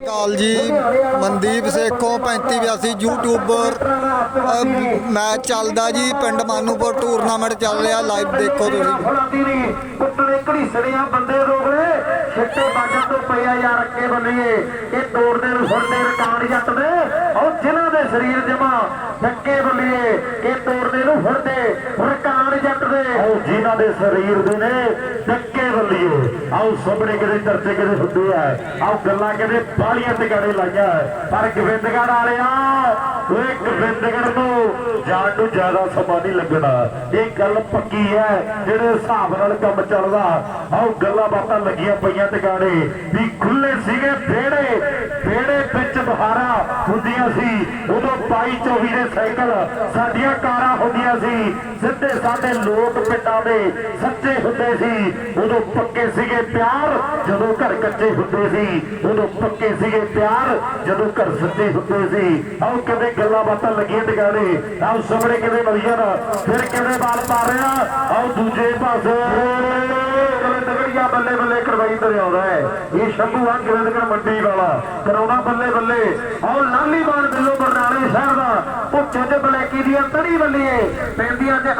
ਕਾਲ ਜੀ Mandeep Sekhon 3582 YouTuber. Match ਚੱਲਦਾ ਜੀ ਪਿੰਡ ਮਾਨੂਪੁਰ ਟੂਰਨਾਮੈਂਟ ਚੱਲ ਰਿਹਾ ਲਾਈਵ ਦੇਖੋ ਤੁਸੀਂ। ਕੁੱਟਣੇ ਘੜੀਸਣੇ ਆ ਬੰਦੇ ਰੋਗਲੇ ਛਿੱਟੇ ਬਾਜਾਂ ਤੋਂ ਪਿਆ ਯਾਰ ਅੱਕੇ ਬੰਨੀਏ ਇਹ ਤੋੜਦੇ ਨੂੰ ਫੁੱਟਦੇ ਰਿਕਾਰਡ ਜੱਟ ਦੇ। ਉਹ ਜਿਨ੍ਹਾਂ ਦੇ ਸਰੀਰ ਜਮਾ ਧੱਕੇ ਬੰਨੀਏ ਇਹ ਤੋੜਦੇ ਨੂੰ ਫੁੱਟਦੇ ਰਿਕਾਰਡ ਜੱਟ ਦੇ ਉਹ ਜਿਨ੍ਹਾਂ ਦੇ ਸਰੀਰ ਦੇ ਨੇ ਧੱਕੇ ਆਓ ਸਾਹਮਣੇ ਕਿਤੇ ਚਰਚੇ ਕਿਤੇ ਹੁੰਦੇ ਆ। ਆਓ ਗੱਲਾਂ ਕਿਤੇ ਬਾਲੀਆਂ ਟਿਕਾਣੇ ਲਾਈਆਂ ਪਰ ਗੋਬਿੰਦਗੜ੍ਹ ਵਾਲਿਆ ਓਏ ਗੋਬਿੰਦਗੜ੍ਹ ਨੂੰ ਜਾਣ ਨੂੰ ਜ਼ਿਆਦਾ ਸਮਾਂ ਨਹੀਂ ਲੱਗਣਾ। ਇਹ ਗੱਲ ਪੱਕੀ ਹੈ, ਜਿਹੜੇ ਹਿਸਾਬ ਨਾਲ ਕੰਮ ਚੱਲਦਾ ਆਓ ਗੱਲਾਂ ਬਾਤਾਂ ਲੱਗੀਆਂ ਪਈਆਂ ਟਿਕਾਣੇ। ਵੀ ਖੁੱਲੇ ਸੀਗੇ ਵਿੱਚ ਬਹਾਰਾ ਹੁੰਦੀਆਂ ਸੀ। ਉਦੋਂ 22 24 ਦੇ ਸਾਈਕਲ ਸਾਡੀਆਂ ਕਾਰਾਂ ਹੁੰਦੀਆਂ ਸੀ। ਸਿੱਧੇ ਸਾਡੇ ਲੋਕ ਪਿੰਡਾਂ ਦੇ ਸੱਚੇ ਹੁੰਦੇ ਸੀ। ਉਦੋਂ ਪੱਕੇ ਸੀਗੇ ਪਿਆਰ, ਜਦੋਂ ਘਰ ਕੱਚੇ ਹੁੰਦੇ ਸੀ। ਉਦੋਂ ਪੱਕੇ ਸੀਗੇ ਪਿਆਰ, ਜਦੋਂ ਘਰ ਸੱਚੇ ਹੁੰਦੇ ਸੀ। ਆਓ ਕਿਵੇਂ ਗੱਲਾਂ ਬਾਤਾਂ ਲੱਗੀਆਂ ਟਿਕਾਣੇ। ਆਓ ਸਾਹਮਣੇ ਕਿਵੇਂ ਵਧੀਆ ਨਾ। ਫਿਰ ਕਿਵੇਂ ਬਾਲ ਪਾ ਰਿਹਾ ਆਓ ਦੂਜੇ ਪਾਸੇ। ਬੱਲੇ ਬੱਲੇ ਕਰਵਾਈ ਤੇ ਆਉਂਦਾ ਹੈ। ਇਹ ਸ਼ੰਭੂ ਆ ਕਿਵੇਂ ਮੰਡੀ ਵਾਲਾ, ਕਰਾਉਣਾ ਬੱਲੇ ਬੱਲੇ। ਆਓ ਲਾਲੀ ਬਾਣ ਬਿੱਲੋ ਬਰਨਾਲੇ ਸ਼ਹਿਰ ਦਾ। ਉਹ ਚੁੱਜ ਬਲੇਕੀ ਦੀਆਂ ਤੜੀ ਬੱਲੀਏ ਪੈਂਦੀਆਂ ਤੇ